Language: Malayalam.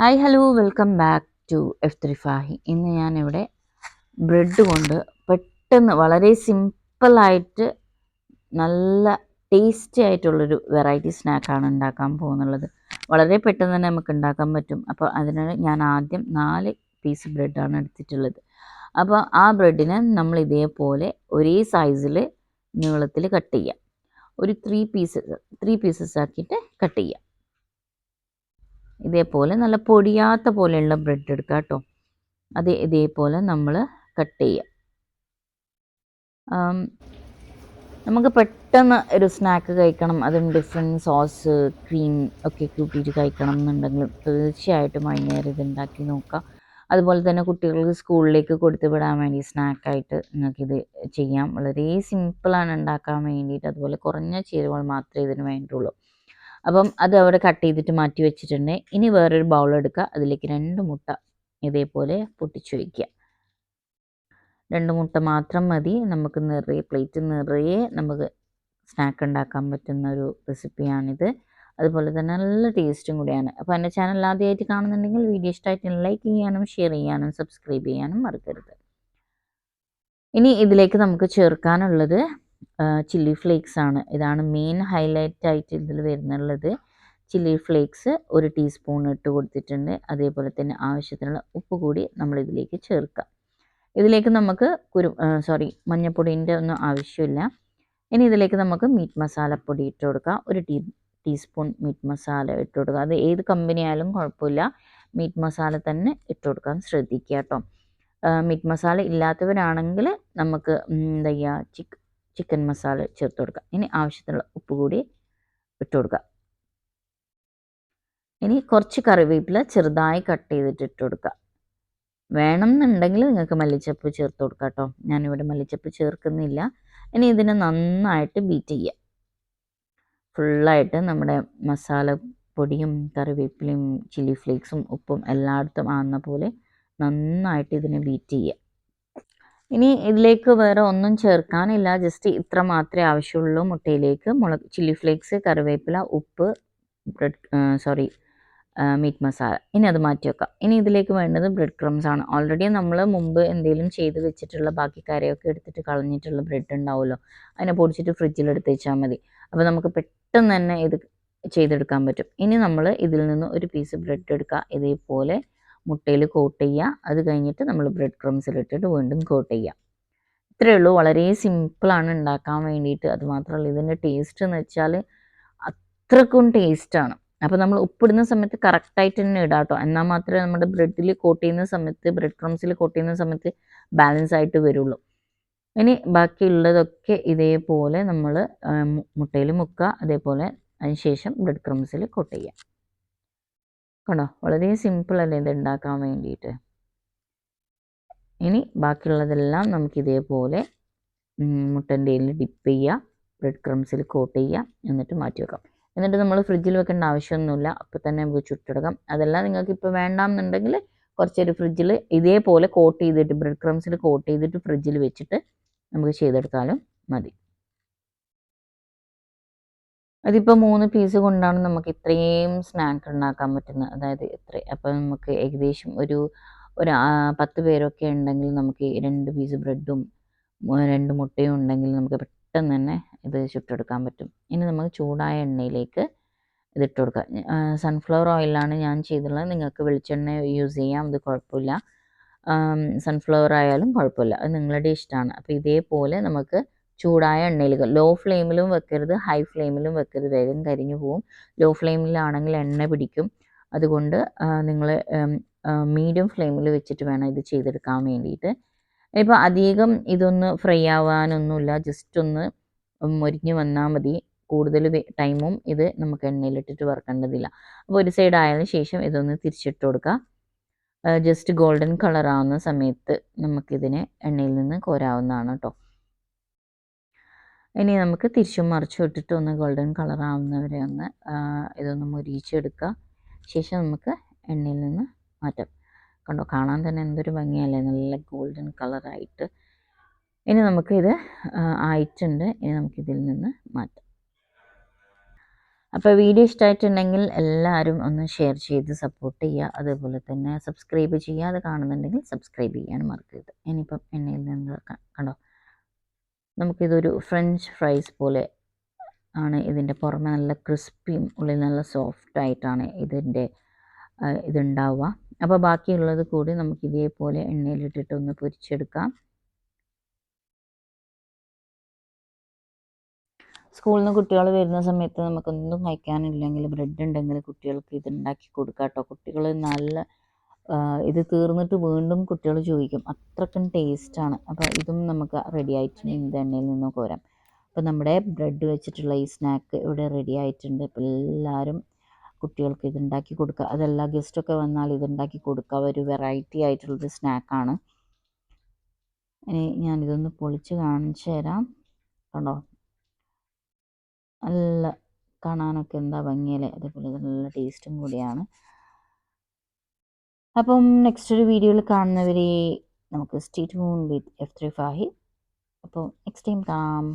Hi hello welcome back to F ത്രിഫാഹി ഇന്ന് ഞാനിവിടെ ബ്രെഡ് കൊണ്ട് പെട്ടെന്ന് വളരെ സിമ്പിളായിട്ട് നല്ല ടേസ്റ്റി ആയിട്ടുള്ളൊരു വെറൈറ്റി സ്നാക്കാണ് ഉണ്ടാക്കാൻ പോകുന്നുള്ളത്. വളരെ പെട്ടെന്ന് തന്നെ നമുക്ക് ഉണ്ടാക്കാൻ പറ്റും. അപ്പോൾ അതിനാണ് ഞാൻ ആദ്യം നാല് പീസ് ബ്രെഡാണ് എടുത്തിട്ടുള്ളത്. അപ്പോൾ ആ ബ്രെഡിനെ നമ്മൾ ഇതേപോലെ ഒരേ സൈസിൽ നീളത്തിൽ കട്ട് ചെയ്യാം. ഒരു ത്രീ പീസസ് ത്രീ പീസസ് ആക്കിയിട്ട് കട്ട് ചെയ്യാം. ഇതേപോലെ നല്ല പൊടിയാത്ത പോലെയുള്ള ബ്രെഡ് എടുക്കുക കേട്ടോ. അത് ഇതേപോലെ നമ്മൾ കട്ട് ചെയ്യുക നമുക്ക് പെട്ടെന്ന് ഒരു സ്നാക്ക് കഴിക്കണം. അതും ഡിഫറെന്റ് സോസ് ക്രീം ഒക്കെ കൂട്ടിയിട്ട് കഴിക്കണം എന്നുണ്ടെങ്കിൽ തീർച്ചയായിട്ടും വൈകുന്നേരം ഇത് ഉണ്ടാക്കി നോക്കാം. അതുപോലെ തന്നെ കുട്ടികൾക്ക് സ്കൂളിലേക്ക് കൊടുത്തു വിടാൻ വേണ്ടി സ്നാക്കായിട്ട് നിങ്ങൾക്കിത് ചെയ്യാം. വളരെ സിമ്പിളാണ് ഉണ്ടാക്കാൻ വേണ്ടിയിട്ട്. അതുപോലെ കുറഞ്ഞ ചേരുവകൾ മാത്രമേ ഇതിന് വേണ്ടുള്ളൂ അപ്പം അത് അവിടെ കട്ട് ചെയ്തിട്ട് മാറ്റി വെച്ചിട്ടുണ്ട്. ഇനി വേറൊരു ബൗൾ എടുക്കുക. അതിലേക്ക് രണ്ട് മുട്ട ഇതേപോലെ പൊട്ടിച്ചു വയ്ക്കുക രണ്ട് മുട്ട മാത്രം മതി. നമുക്ക് നിറയെ പ്ലേറ്റ് നിറയെ നമുക്ക് സ്നാക്ക് ഉണ്ടാക്കാൻ പറ്റുന്ന ഒരു റെസിപ്പിയാണിത് അതുപോലെ തന്നെ നല്ല ടേസ്റ്റും കൂടിയാണ്. അപ്പോൾ എന്റെ ചാനൽ ആദ്യമായിട്ട് കാണുന്നുണ്ടെങ്കിൽ വീഡിയോ ഇഷ്ടമായിട്ട് ലൈക്ക് ചെയ്യാനും ഷെയർ ചെയ്യാനും സബ്സ്ക്രൈബ് ചെയ്യാനും മറക്കരുത്. ഇനി ഇതിലേക്ക് നമുക്ക് ചേർക്കാനുള്ളത് ചില്ലി ഫ്ലേക്സ് ആണ്. ഇതാണ് മെയിൻ ഹൈലൈറ്റ് ആയിട്ട് ഇതിൽ വരുന്നുള്ളത്. ചില്ലി ഫ്ലേക്സ് ഒരു ടീസ്പൂൺ ഇട്ട് കൊടുത്തിട്ടുണ്ട്. അതേപോലെ തന്നെ ആവശ്യത്തിനുള്ള ഉപ്പ് കൂടി നമ്മൾ ഇതിലേക്ക് ചേർക്കാം. ഇതിലേക്ക് നമുക്ക് കുരു സോറി മഞ്ഞൾപ്പൊടിന്റെ ഒന്നും ആവശ്യമില്ല. ഇനി ഇതിലേക്ക് നമുക്ക് മീറ്റ് മസാലപ്പൊടി ഇട്ട് കൊടുക്കാം. ഒരു ടീ ടീസ്പൂൺ മീറ്റ് മസാല ഇട്ട് കൊടുക്കുക അത് ഏത് കമ്പനി ആയാലും കുഴപ്പമില്ല. മീറ്റ് മസാല തന്നെ ഇട്ട് കൊടുക്കാൻ ശ്രദ്ധിക്കുക കേട്ടോ. മീറ്റ് മസാല ഇല്ലാത്തവരാണെങ്കിൽ നമുക്ക് എന്താ ചെയ്യുക ചിക്ക് ചിക്കൻ മസാല ചേർത്ത് കൊടുക്കുക. ഇനി ആവശ്യത്തിനുള്ള ഉപ്പ് കൂടി ഇട്ട് കൊടുക്കുക. ഇനി കുറച്ച് കറിവേപ്പില ചെറുതായി കട്ട് ചെയ്തിട്ട് ഇട്ട് കൊടുക്കുക. വേണം എന്നുണ്ടെങ്കിൽ നിങ്ങൾക്ക് മല്ലിച്ചപ്പ് ചേർത്ത് കൊടുക്കാം കേട്ടോ ഞാനിവിടെ മല്ലിച്ചപ്പ് ചേർക്കുന്നില്ല. ഇനി ഇതിനെ നന്നായിട്ട് ബീറ്റ് ചെയ്യുക. ഫുള്ളായിട്ട് നമ്മുടെ മസാല പൊടിയും കറിവേപ്പിലയും ചില്ലി ഫ്ലേക്സും ഉപ്പും എല്ലായിടത്തും ആകുന്ന പോലെ നന്നായിട്ട് ഇതിനെ ബീറ്റ് ചെയ്യുക. ഇനി ഇതിലേക്ക് വേറെ ഒന്നും ചേർക്കാനില്ല. ജസ്റ്റ് ഇത്ര മാത്രമേ ആവശ്യമുള്ളൂ. മുട്ടയിലേക്ക് മുളക് ചില്ലി ഫ്ലേക്സ് കറിവേപ്പില ഉപ്പ് ബ്രെഡ് സോറി മീറ്റ് മസാല ഇനി അത് മാറ്റി വെക്കാം. ഇനി ഇതിലേക്ക് വേണ്ടത് ബ്രെഡ് ക്രംസ് ആണ്. ഓൾറെഡി നമ്മൾ മുമ്പ് എന്തെങ്കിലും ചെയ്ത് വെച്ചിട്ടുള്ള ബാക്കി കറിയൊക്കെ എടുത്തിട്ട് കളഞ്ഞിട്ടുള്ള ബ്രെഡ് ഉണ്ടാവുമല്ലോ. അതിനെ പൊടിച്ചിട്ട് ഫ്രിഡ്ജിൽ എടുത്ത് വെച്ചാൽ മതി. അപ്പോൾ നമുക്ക് പെട്ടെന്ന് തന്നെ ഇത് ചെയ്തെടുക്കാൻ പറ്റും. ഇനി നമ്മൾ ഇതിൽ നിന്ന് ഒരു പീസ് ബ്രെഡ് എടുക്കുക. ഇതേപോലെ മുട്ടയിൽ കോട്ട് ചെയ്യുക. അത് കഴിഞ്ഞിട്ട് നമ്മൾ ബ്രെഡ് ക്രംസിലിട്ടിട്ട് വീണ്ടും കോട്ട് ചെയ്യുക. ഇത്രയേ ഉള്ളൂ. വളരെ സിമ്പിളാണ് ഉണ്ടാക്കാൻ വേണ്ടിയിട്ട്. അത് മാത്രമല്ല ഇതിന്റെ ടേസ്റ്റ് എന്ന് വെച്ചാൽ അത്രക്കും ടേസ്റ്റാണ് അപ്പോൾ നമ്മൾ ഉപ്പിടുന്ന സമയത്ത് കറക്റ്റായിട്ട് തന്നെ ഇടാം കേട്ടോ. എന്നാൽ മാത്രമേ നമ്മുടെ ബ്രെഡിൽ കോട്ട് ചെയ്യുന്ന സമയത്ത് ബ്രെഡ് ക്രംസിൽ കോട്ട് ചെയ്യുന്ന സമയത്ത് ബാലൻസ് ആയിട്ട് വരുള്ളൂ. ഇനി ബാക്കിയുള്ളതൊക്കെ ഇതേപോലെ നമ്മൾ മുട്ടയിൽ മുക്കുക. അതേപോലെ അതിന് ശേഷം ബ്രെഡ് ക്രംസിൽ കോട്ട് ചെയ്യുക. കണ്ടോ? വളരെ സിമ്പിൾ അല്ലേ ഇത് ഉണ്ടാക്കാൻ വേണ്ടിയിട്ട് ഇനി ബാക്കിയുള്ളതെല്ലാം നമുക്ക് ഇതേപോലെ മുട്ടന്റെ ഡിപ്പ് ചെയ്യുക ബ്രെഡ് ക്രംസിൽ കോട്ട് ചെയ്യുക എന്നിട്ട് മാറ്റി വെക്കാം. എന്നിട്ട് നമ്മൾ ഫ്രിഡ്ജിൽ വെക്കേണ്ട ആവശ്യമൊന്നുമില്ല. അപ്പോൾ തന്നെ നമുക്ക് ചുട്ടെടുക്കാം. അതെല്ലാം നിങ്ങൾക്ക് ഇപ്പോൾ വേണ്ടാന്നുണ്ടെങ്കിൽ കുറച്ചൊരു ഫ്രിഡ്ജിൽ ഇതേപോലെ കോട്ട് ചെയ്തിട്ട് ബ്രെഡ് ക്രംസിൽ കോട്ട് ചെയ്തിട്ട് ഫ്രിഡ്ജിൽ വെച്ചിട്ട് നമുക്ക് ചെയ്തെടുത്താലും മതി. അതിപ്പോൾ മൂന്ന് പീസ് കൊണ്ടാണ് നമുക്ക് ഇത്രയും സ്നാക്ക് ഉണ്ടാക്കാൻ പറ്റുന്നത്. അതായത് ഇത്ര അപ്പോൾ നമുക്ക് ഏകദേശം ഒരു ഒരു പത്ത് പേരൊക്കെ ഉണ്ടെങ്കിൽ നമുക്ക് രണ്ട് പീസ് ബ്രെഡും രണ്ട് മുട്ടയും ഉണ്ടെങ്കിൽ നമുക്ക് പെട്ടെന്ന് തന്നെ ഇത് ചുട്ടെടുക്കാൻ പറ്റും. ഇനി നമുക്ക് ചൂടായ എണ്ണയിലേക്ക് ഇതിട്ട് കൊടുക്കാം. സൺഫ്ലവർ ഓയിലാണ് ഞാൻ ചെയ്തിട്ടുള്ളത് നിങ്ങൾക്ക് വെളിച്ചെണ്ണ യൂസ് ചെയ്യാം. അത് കുഴപ്പമില്ല. സൺഫ്ലവർ ആയാലും കുഴപ്പമില്ല. അത് നിങ്ങളുടെ ഇഷ്ടമാണ്. അപ്പോൾ ഇതേപോലെ നമുക്ക് ചൂടായ എണ്ണയിൽ ലോ ഫ്ലെയിമിലും വെക്കരുത് ഹൈ ഫ്ലെയിമിലും വെക്കരുത്. വേഗം കരിഞ്ഞു പോവും. ലോ ഫ്ലെയിമിലാണെങ്കിൽ എണ്ണ പിടിക്കും. അതുകൊണ്ട് നിങ്ങൾ മീഡിയം ഫ്ലെയിമിൽ വെച്ചിട്ട് വേണം ഇത് ചെയ്തെടുക്കാൻ വേണ്ടിയിട്ട്. ഇപ്പോൾ അധികം ഇതൊന്ന് ഫ്രൈ ആവാനൊന്നുമില്ല. ജസ്റ്റ് ഒന്ന് മുരിഞ്ഞ് വന്നാൽ മതി. കൂടുതൽ ടൈമും ഇത് നമുക്ക് എണ്ണയിലിട്ടിട്ട് വറുക്കേണ്ടതില്ല. അപ്പോൾ ഒരു സൈഡ് ആയതിനു ശേഷം ഇതൊന്ന് തിരിച്ചിട്ട് കൊടുക്കുക ജസ്റ്റ് ഗോൾഡൻ കളർ ആവുന്ന സമയത്ത് നമുക്കിതിനെ എണ്ണയിൽ നിന്ന് കോരാവുന്നതാണ് കേട്ടോ ഇനി നമുക്ക് തിരിച്ചും മറിച്ചും ഇട്ടിട്ട് ഒന്ന് ഗോൾഡൻ കളർ ആവുന്നവരെ ഒന്ന് ഇതൊന്ന് മുരിച്ചെടുക്കുക ശേഷം നമുക്ക് എണ്ണയിൽ നിന്ന് മാറ്റാം. കണ്ടോ കാണാൻ തന്നെ എന്തൊരു ഭംഗിയല്ലേ? നല്ല ഗോൾഡൻ കളറായിട്ട് ഇനി നമുക്കിത് ആയിട്ടുണ്ട്. ഇനി നമുക്കിതിൽ നിന്ന് മാറ്റാം. അപ്പോൾ വീഡിയോ ഇഷ്ടമായിട്ടുണ്ടെങ്കിൽ എല്ലാവരും ഒന്ന് ഷെയർ ചെയ്ത് സപ്പോർട്ട് ചെയ്യുക. അതേപോലെ തന്നെ സബ്സ്ക്രൈബ് ചെയ്യുക അത് കാണുന്നുണ്ടെങ്കിൽ സബ്സ്ക്രൈബ് ചെയ്യാൻ മറക്കരുത്. ഇനിയിപ്പം എണ്ണയിൽ നിന്ന് കണ്ടോ നമുക്കിതൊരു ഫ്രഞ്ച് ഫ്രൈസ് പോലെ ആണ് ഇതിന്റെ പുറമെ നല്ല ക്രിസ്പിയും ഉള്ളിൽ നല്ല സോഫ്റ്റ് ആയിട്ടാണ് ഇതിന്റെ ഇതുണ്ടാവുക. അപ്പോൾ ബാക്കിയുള്ളത് കൂടി നമുക്ക് ഇതേപോലെ എണ്ണയിലിട്ടിട്ട് ഒന്ന് പൊരിച്ചെടുക്കാം. സ്കൂളിൽ നിന്ന് കുട്ടികൾ വരുന്ന സമയത്ത് നമുക്കൊന്നും കഴിക്കാനില്ലെങ്കിൽ ബ്രെഡ് ഉണ്ടെങ്കിൽ കുട്ടികൾക്ക് ഇത് ഉണ്ടാക്കി കൊടുക്കാം കേട്ടോ കുട്ടികൾ നല്ല ഇത് തീർന്നിട്ട് വീണ്ടും കുട്ടികൾ ചോദിക്കും അത്രക്കും ടേസ്റ്റാണ്. അപ്പോൾ ഇതും നമുക്ക് റെഡി ആയിട്ട് ഇത് എണ്ണയിൽ നിന്ന് കോരാം. അപ്പോൾ നമ്മുടെ ബ്രെഡ് വെച്ചിട്ടുള്ള ഈ സ്നാക്ക് ഇവിടെ റെഡി ആയിട്ടുണ്ട്. അപ്പോൾ എല്ലാവരും കുട്ടികൾക്ക് ഇത് ഉണ്ടാക്കി കൊടുക്കുക അതല്ല ഗസ്റ്റൊക്കെ വന്നാൽ ഇത് ഉണ്ടാക്കി കൊടുക്കുക ഒരു വെറൈറ്റി ആയിട്ടുള്ളൊരു സ്നാക്കാണ് ഇനി ഞാനിതൊന്ന് പൊളിച്ച് കാണിച്ചു തരാം. കണ്ടോ? നല്ല കാണാനൊക്കെ എന്താ ഭംഗിയല്ലേ? അതേപോലെ നല്ല ടേസ്റ്റും കൂടിയാണ്. അപ്പം നെക്സ്റ്റ് ഒരു വീഡിയോയിൽ കാണുന്നവരെ നമുക്ക് സ്റ്റേറ്റ് മൂൺ വിത്ത് എഫ് ത്രീ ഫാഹി അപ്പോൾ നെക്സ്റ്റ് ടൈം കാണാം.